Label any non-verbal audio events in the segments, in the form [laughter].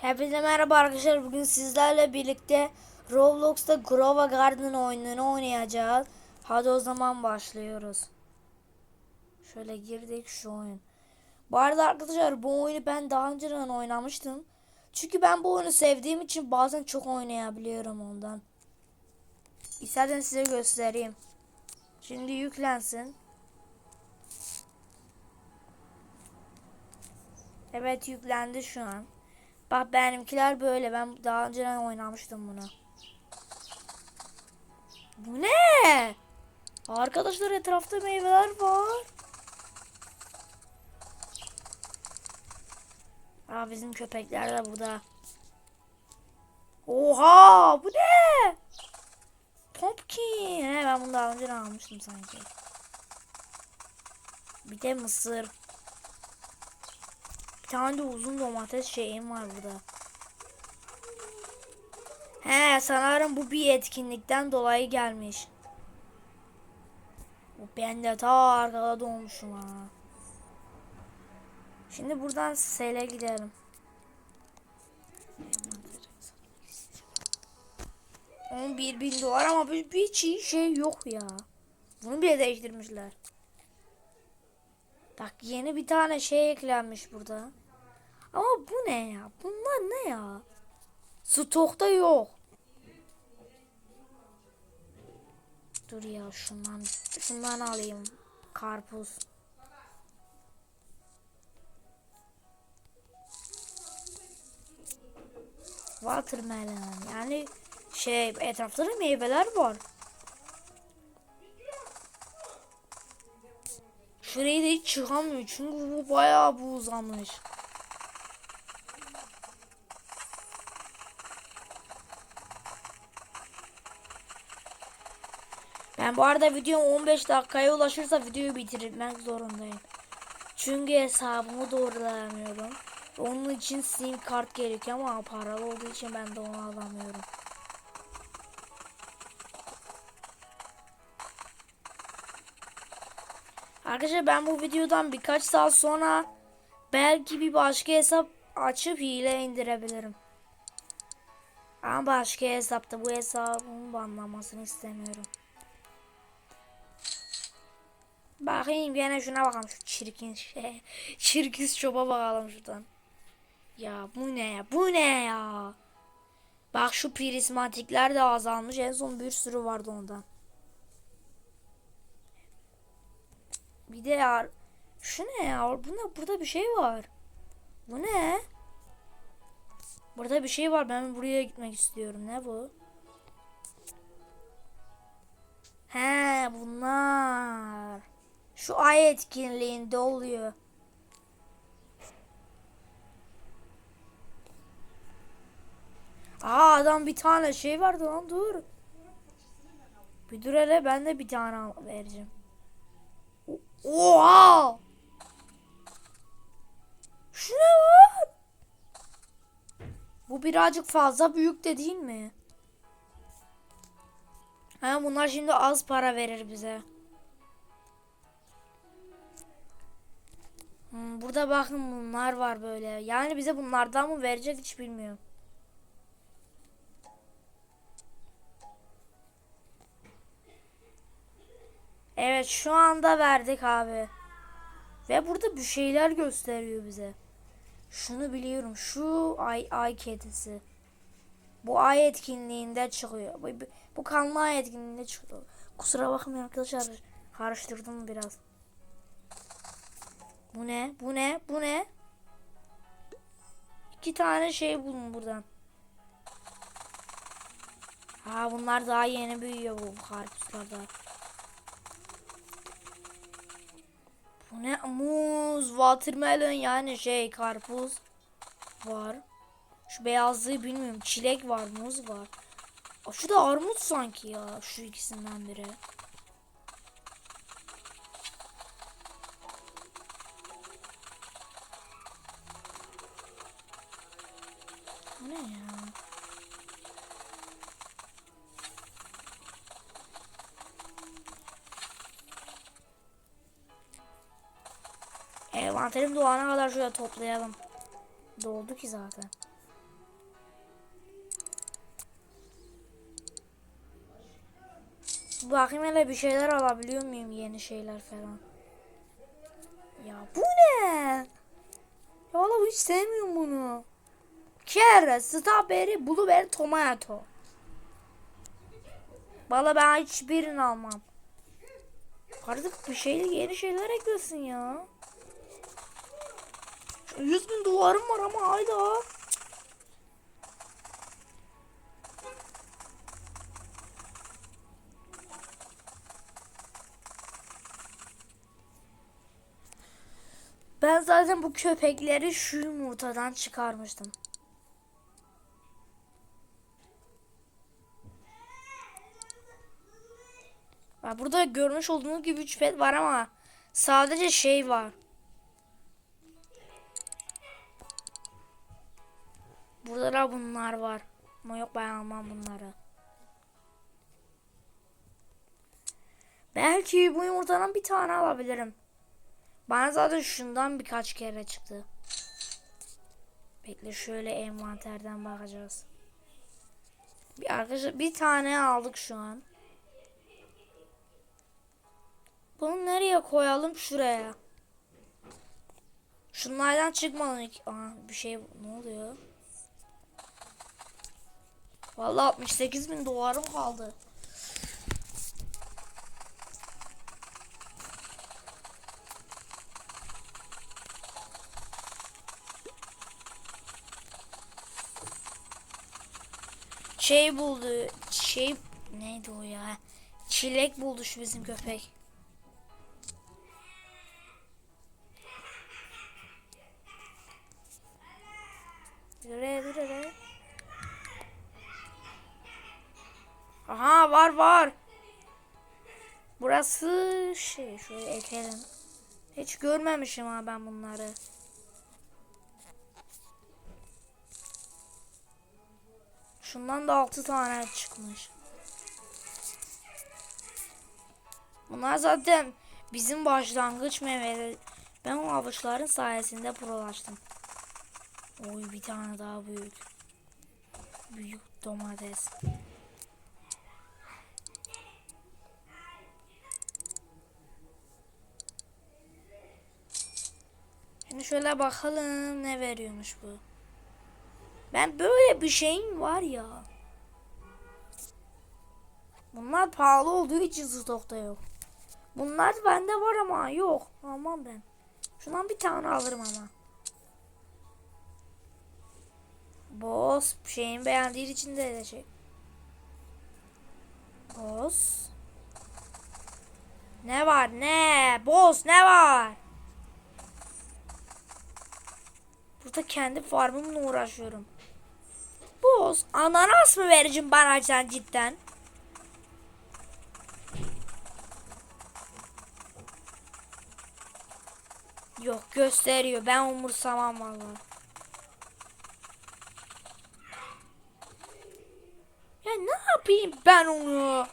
Hepinize merhaba arkadaşlar. Bugün sizlerle birlikte Roblox'ta Grova Garden oyununu oynayacağız. Hadi o zaman başlıyoruz. Şöyle girdik şu oyun. Bu arada arkadaşlar bu oyunu ben daha önceden oynamıştım. Çünkü ben bu oyunu sevdiğim için bazen çok oynayabiliyorum ondan. İstersen size göstereyim. Şimdi yüklensin. Evet yüklendi şu an. Bak benimkiler böyle. Ben daha önceden oynamıştım bunu. Bu ne? Arkadaşlar etrafta meyveler var. Aa bizim köpekler de burada. Oha bu ne? Pumpkin. He, ben bunu daha önce almıştım sanki. Bir de mısır. Bir tane de uzun domates şeyim var burada. He sanırım bu bir etkinlikten dolayı gelmiş. Ben de ta arkada doğmuşum ha. Şimdi buradan sele gidelim. 11 bin dolar ama bir, bir şey yok ya. Bunu bile değiştirmişler. Bak yeni bir tane şey eklenmiş burada. Ama bu ne ya? Bunlar ne ya? Stokta yok. Dur ya şundan şundan alayım. Karpuz. Watermelon yani şey etrafta da meyveler var. Şurayı da hiç çıkamıyor çünkü bu bayağı bu uzamış. Ben bu arada videom 15 dakikaya ulaşırsa videoyu bitirmek zorundayım. Çünkü hesabımı doğrulayamıyorum. Onun için sim kart gerekiyor ama paralı olduğu için ben de onu alamıyorum. Arkadaşlar ben bu videodan birkaç saat sonra belki bir başka hesap açıp hile indirebilirim. Ama başka hesapta bu hesabımın banlanmasını istemiyorum. Bakayım gene şuna bakalım şu çirkin şey. [laughs] Çirkin çoba bakalım şuradan. Ya bu ne ya? Bu ne ya? Bak şu prismatikler de azalmış. En son bir sürü vardı ondan. Bir de ya şu ne ya? Bu? Burada bir şey var. Bu ne? Burada bir şey var. Ben buraya gitmek istiyorum. Ne bu? He bunlar. Şu ay etkinliğinde oluyor. Aa adam bir tane şey vardı lan dur. Bir dur hele ben de bir tane vereceğim. Oha! Şu ne var? Bu birazcık fazla büyük de değil mi? Ha bunlar şimdi az para verir bize. Hmm, burada bakın bunlar var böyle. Yani bize bunlardan mı verecek hiç bilmiyorum. Evet şu anda verdik abi. Ve burada bir şeyler gösteriyor bize. Şunu biliyorum. Şu ay ay kedisi. Bu ay etkinliğinde çıkıyor. Bu, bu kanlı ay etkinliğinde çıkıyor. Kusura bakmayın arkadaşlar. Karıştırdım biraz. Bu ne? Bu ne? Bu ne? İki tane şey buldum buradan. Ha bunlar daha yeni büyüyor bu karpuzlarda. Bu ne? Muz, watermelon yani şey karpuz var. Şu beyazlığı bilmiyorum. Çilek var, muz var. Aa, Şu da armut sanki ya. Şu ikisinden biri. Bu ne ya? Envanterim doğana kadar şöyle toplayalım. Doldu ki zaten. Bakayım hele bir şeyler alabiliyor muyum yeni şeyler falan. Ya bu ne? Ya oğlum hiç sevmiyorum bunu. Kere, strawberry, blueberry, tomato. Valla ben hiçbirini almam. Artık bir şey yeni şeyler eklesin ya. Şu 100 bin dolarım var ama hayda. Ben zaten bu köpekleri şu yumurtadan çıkarmıştım. Burada görmüş olduğunuz gibi 3 pet var ama sadece şey var. Burada da bunlar var. Ama yok ben almam bunları. Belki bu yumurtadan bir tane alabilirim. Bana zaten şundan birkaç kere çıktı. Bekle şöyle envanterden bakacağız. Bir arkadaşlar bir tane aldık şu an. Bunu nereye koyalım? Şuraya. Şunlardan çıkmadan. Aa, bir şey ne oluyor? Vallahi 68 bin dolarım kaldı. Şey buldu. Şey neydi o ya? Çilek buldu şu bizim köpek. Dur dur dur. Aha var var. Burası şey şöyle ekelim. Hiç görmemişim ha ben bunları. Şundan da 6 tane çıkmış. Bunlar zaten bizim başlangıç meyveleri. Ben o avuçların sayesinde prolaştım. Oy bir tane daha büyük. Büyük domates. Şimdi şöyle bakalım ne veriyormuş bu. Ben böyle bir şeyin var ya. Bunlar pahalı olduğu için stokta yok. Bunlar bende var ama yok. Almam ben. Şundan bir tane alırım ama. Boss şeyin beğendiği için de şey. Boss. Ne var ne? Boss ne var? Burada kendi farmımla uğraşıyorum. Boss ananas mı vereceğim bana sen cidden? Yok gösteriyor. Ben umursamam vallahi. Ya ne yapayım ben onu?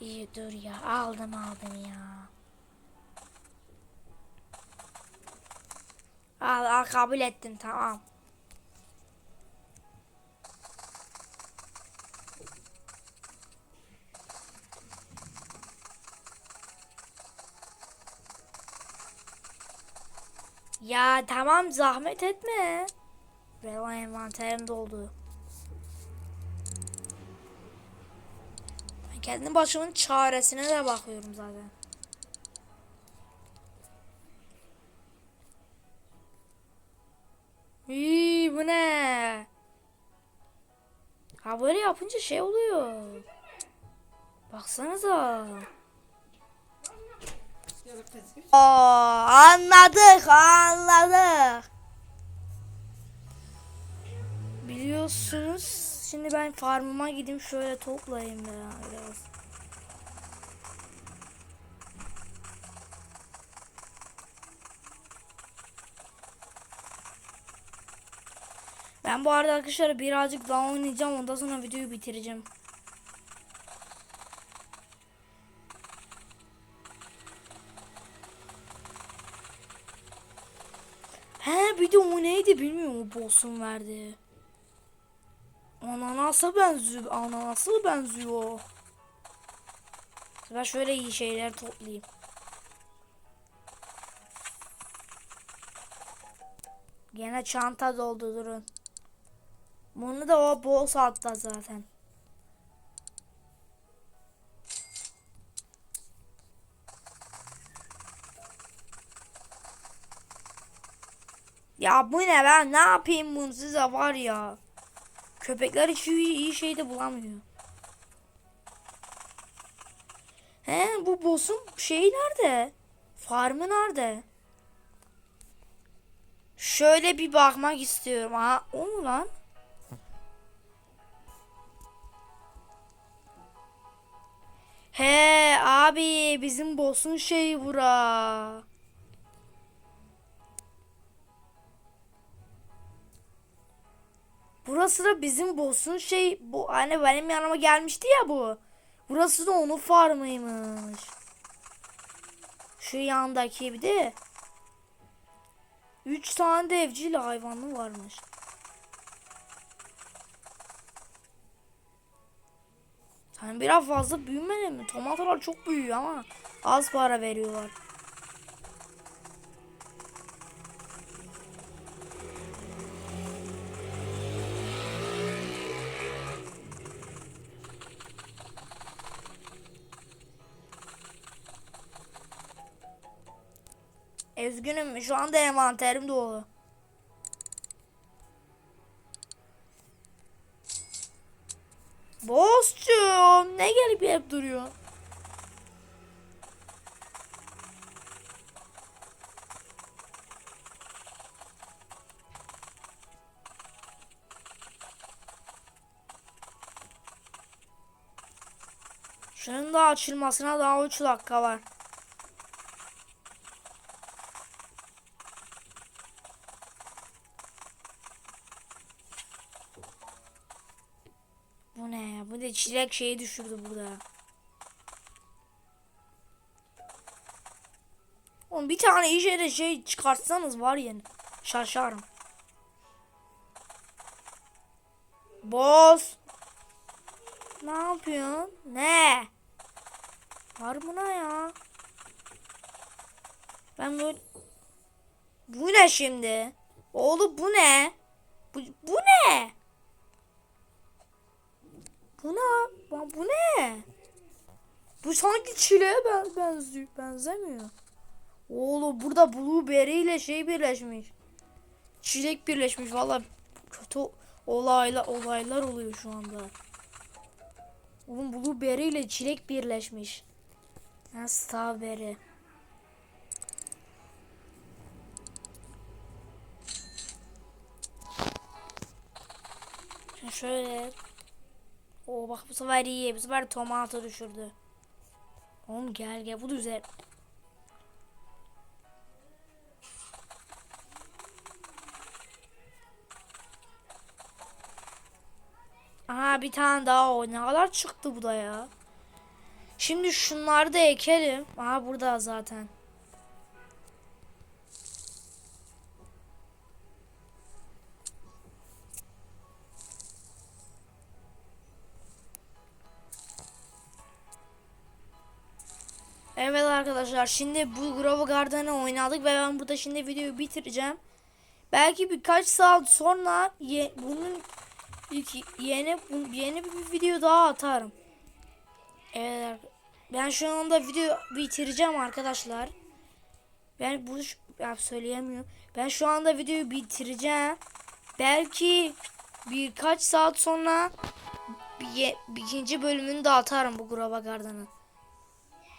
İyi dur ya aldım aldım ya. Al al kabul ettim tamam. Ya tamam zahmet etme. Valla envanterim doldu. Kendi başımın çaresine de bakıyorum zaten. İyi bu ne? Ha böyle yapınca şey oluyor. Baksanıza. Oo, anladık anladık. Biliyorsunuz şimdi ben farmıma gideyim şöyle toplayayım ya biraz. Ben bu arada arkadaşlar birazcık daha oynayacağım ondan sonra videoyu bitireceğim. He bir de o neydi bilmiyorum o boss'un verdiği. Ananasa benziyor. Ananasa benziyor. Ben şöyle iyi şeyler toplayayım. Gene çanta doldu durun. Bunu da o boss altta zaten. Ya bu ne ben ne yapayım bunu size var ya. Köpekler hiç iyi, iyi şey de bulamıyor. He bu boss'un şeyi nerede? Farmı nerede? Şöyle bir bakmak istiyorum. Ha o mu lan? He abi bizim boss'un şeyi bura. Da bizim boss'un şey bu hani benim yanıma gelmişti ya bu. Burası da onun farmıymış. Şu yandaki bir de 3 tane de evcil hayvanı varmış. Hani biraz fazla büyümedi mi? Tomatlar çok büyüyor ama az para veriyorlar. Üzgünüm şu anda envanterim dolu. Boss'cum ne gelip hep duruyor? Şunun da açılmasına daha 3 dakika var. Bu ne Bu da çilek şeyi düşürdü burada. Oğlum bir tane işe de şey çıkartsanız var ya şaşarım. Boss. Ne yapıyorsun? Ne? Var ne ya? Ben böyle... Bu ne şimdi? Oğlum bu ne? Bu, bu ne? Bu ne? Bu ne? Bu sanki çileğe ben, benziyor, benzemiyor. Oğlum burada blueberry ile şey birleşmiş. Çilek birleşmiş. Valla kötü olaylar olaylar oluyor şu anda. Oğlum blueberry ile çilek birleşmiş. Ha strawberry. Şöyle Oo bak bu sefer iyi. Bu sefer tomato düşürdü. Oğlum gel gel bu da güzel. Aha bir tane daha o. Ne kadar çıktı bu da ya. Şimdi şunları da ekelim. Aha burada zaten. Arkadaşlar şimdi bu Grove Garden'ı oynadık ve ben burada şimdi videoyu bitireceğim. Belki birkaç saat sonra ye, bunun yeni bu- yeni bir video daha atarım. Evet ben şu anda video bitireceğim arkadaşlar. Ben şu- ya söyleyemiyorum. Ben şu anda videoyu bitireceğim. Belki birkaç saat sonra bir ikinci bölümünü de atarım bu Grova Garden'ın.